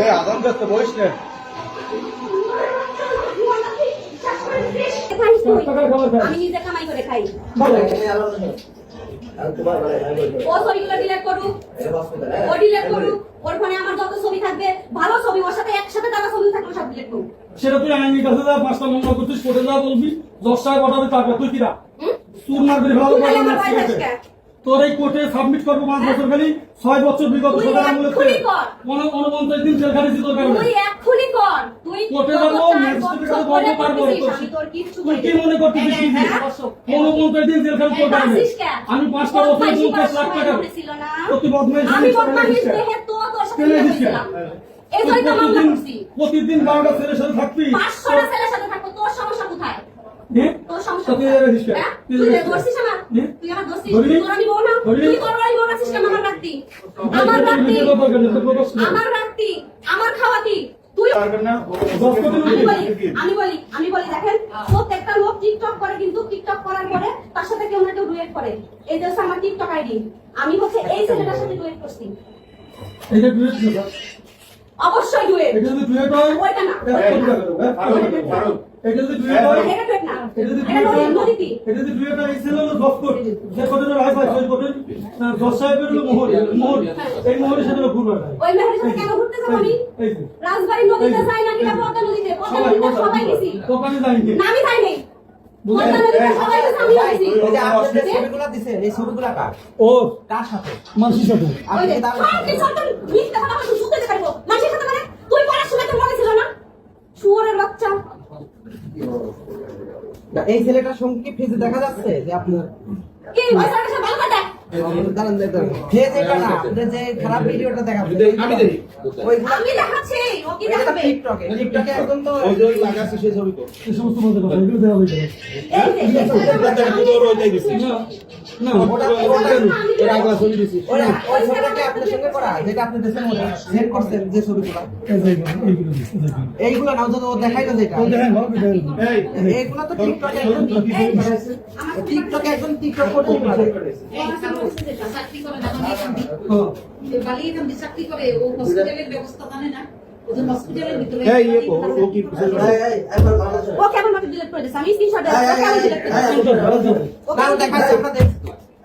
এই আদান করতে বলিস না। আমি নিজে কামাই করে খাই। ও ছবিগুলো ডিলেট করুক। ও ডিলেট করুক। ওর ফোনে আমার যত ছবি থাকবে ভালো ছবি ওর সাথে একসাথে তারা ছবি থাকবে সব ডিলেট করুক। সেটা তুই আইনি কাছে যা পাঁচটা মামলা করছিস কোর্টে যা বলবি দশটায় পাঠাবে তারপর তুই কিরা? সুর মারবি ভালো করে? তোর এই কোর্টে সাবমিট করব পাঁচ বছর খালি ছয় বছর বিগত সরকার আমলে উনপঞ্চাশ দিন জেল খাটিছি তোর কারণে। কোর্টে যাব, ম্যাজিস্ট্রেটের পারব, আমি তুই কি মনে করতেছিস কি। উনপঞ্চাশ দিন জেল খাটি তোর কারণে। আমি পাঁচটা বছর পঞ্চাশ লাখ টাকা ছিল না? প্রতি বদমাইশ আমি বদমাইশ দেখে তো তোর সাথে কেন বিয়ে দিস কেন? করেছিলাম। এই জন্যই তো মামলা প্রতিদিন- বারোটা ছেলের সাথে থাকবি। পাঁচশোটা ছেলের সাথে থাকব, তোর সমস্যা কোথায়? তোর সমস্যা তুই আমার? তোর আমি বউ না? তুই তোর বউ আছিস কেন আমার রাখতি? আমার রাখতি? ভিডিও কল করে তোর প্রকাশ কর। আমার রাখতি? আমার খাওয়াতি? তুই আমি বলি আমি বলি দেখেন প্রত্যেকটা লোক টিকটক করে কিন্তু টিকটক করার পরে তার সাথে কেউ না কেউ ডুয়েট করে এই যে হচ্ছে আমার টিকটক আইডি আমি হচ্ছে এই ছেলেটার সাথে ডুয়েট করছি এটা ডুয়েট না অবশ্যই ডুয়েট এটা যদি ডুয়েট হয় ওইটা না এটা যদি ডুয়েট হয় এটা ডুয়েট না। এটা হয় নদীতে এটা যদি ডুয়েট হয় এই হলো কোর্ট যে কোর্টের রায় পায় সেই জজ সাহেবের হলো মোহর মোহর এই মোহরের সাথে হলো ঘুরবে না ওই মেহের সাথে কেন ঘুরতে যাব আমি? এই নদীতে যাই নাকি না পদ্মা নদীতে? পদ্মা নদীতে সবাই গেছি। দোকানে যাইনি না আমি যাই নাই? ও কার সাথে? মানুষের সাথে ওই আপনি যে কি তার- সব কিছু একটা মিথ্যা কথা বলে শুনতে যেতে পারব মানুষের সাথে মানে তুই পড়ার সময় তোর মনে ছিল না শুয়োরের বাচ্চা না, এই ছেলেটার সঙ্গে কি ফেজে দেখা যাচ্ছে যে আপনার? কি? ওই স্যারের সাথে ভালো কথা। এটা না, আমি হয়ে ওরা- ওই ছবিটাকে আপনার সঙ্গে করা, যেটা আপনি করছেন যে ছবিগুলো। এইগুলো, না, যেটা। এইগুলো তো টিকটকে একদম টিকটকে একদম টিকটক করতে পারে। মানে। হ্যাঁ করে ও হসপিটালের ব্যবস্থা জানে না ও কেমন ডিলিট করে স্ক্রিনশট দেখাচ্ছে, আমরা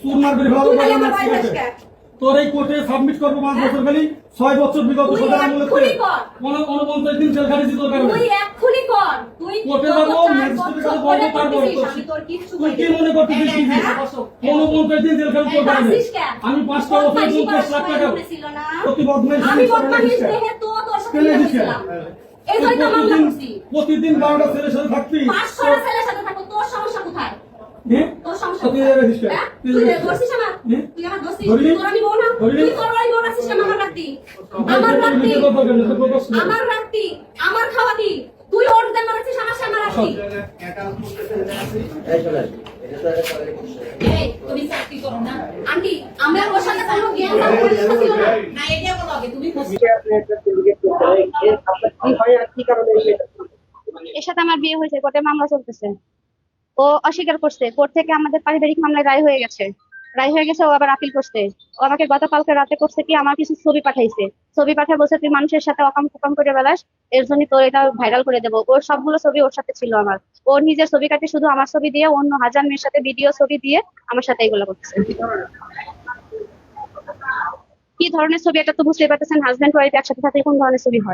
সুর মারবি ভালো তুই করে খালি আমার না ভয় পাস কে? তোর এই কোর্টে সাবমিট করব পাঁচ বছর খালি ছয় বছর বিগত সরকার আমলে এক্ষুনি উনপঞ্চাশ দিন জেল খাটিছি তোর কারণে। তুই এক্ষুনি কর। তুই কোর্টে যাব, ম্যাজিস্ট্রেটের কাছে বলব, পারব, আমি তুই কি করিনি। করতেছিস কি হ্যাঁ, উনপঞ্চাশ দিন জেল খাটি তোর কারণে। আমি পাঁচটা বছর পঞ্চাশ লাখ টাকা? প্রতি বদমাইশ বদমাইশ তো তোর সাথে প্রতিদিন- বারোটা ছেলের সাথে পাঁচশোটা ছেলের সাথে থাকব, তোর সমস্যা কোথায়? হ্যাঁ? তোর সমস্যা তো তুই? এরা দিস কেন? তুই তুই এরা যে দিস কেন? ধরছিস আমার? তুই আমার ধরছিস? ধরিনি? তোর বউ না? তুই তোর বউ রাখছিস কেন আমার রাখতি? আমার রাখতি? ভিডিও কল করে তোর প্রকাশ কর। আমার রাখতি? আমার খাওয়াতি? তুই ওর দেন মারাচ্ছিস, আমার সামনে রাখতি? এই তুমি চাকরি করো না আন্টি, আমরা ওর সাথে কোনো জ্ঞান বা পরিচয় না। না এটা বলো আগে তুমি এর সাথে আমার বিয়ে হয়েছে কোর্টে মামলা চলতেছে ও অস্বীকার করছে। কোর্ট থেকে আমাদের পারিবারিক মামলায় রায় হয়ে গেছে। রায় হয়ে গেছে, ও আবার আপিল করছে। ও আমাকে গতকালকে রাতে করছে কি আমার কিছু ছবি পাঠাইছে। ছবি পাঠায় বলছে, তুই মানুষের সাথে অকাম কুকাম করে বেলাস এর জন্য তোর এটা ভাইরাল করে দেবো। ওর সবগুলো ছবি ওর সাথে ছিল আমার। ও নিজের ছবি কাটে, শুধু আমার ছবি দিয়ে, অন্য হাজার মেয়ের সাথে ভিডিও ছবি দিয়ে আমার সাথে এগুলো করছে কি ধরনের ছবি, এটা তো বুঝতেই পারতেছেন হাজব্যান্ড ওয়াইফ একসাথে থাকলে কোন ধরনের ছবি হয়?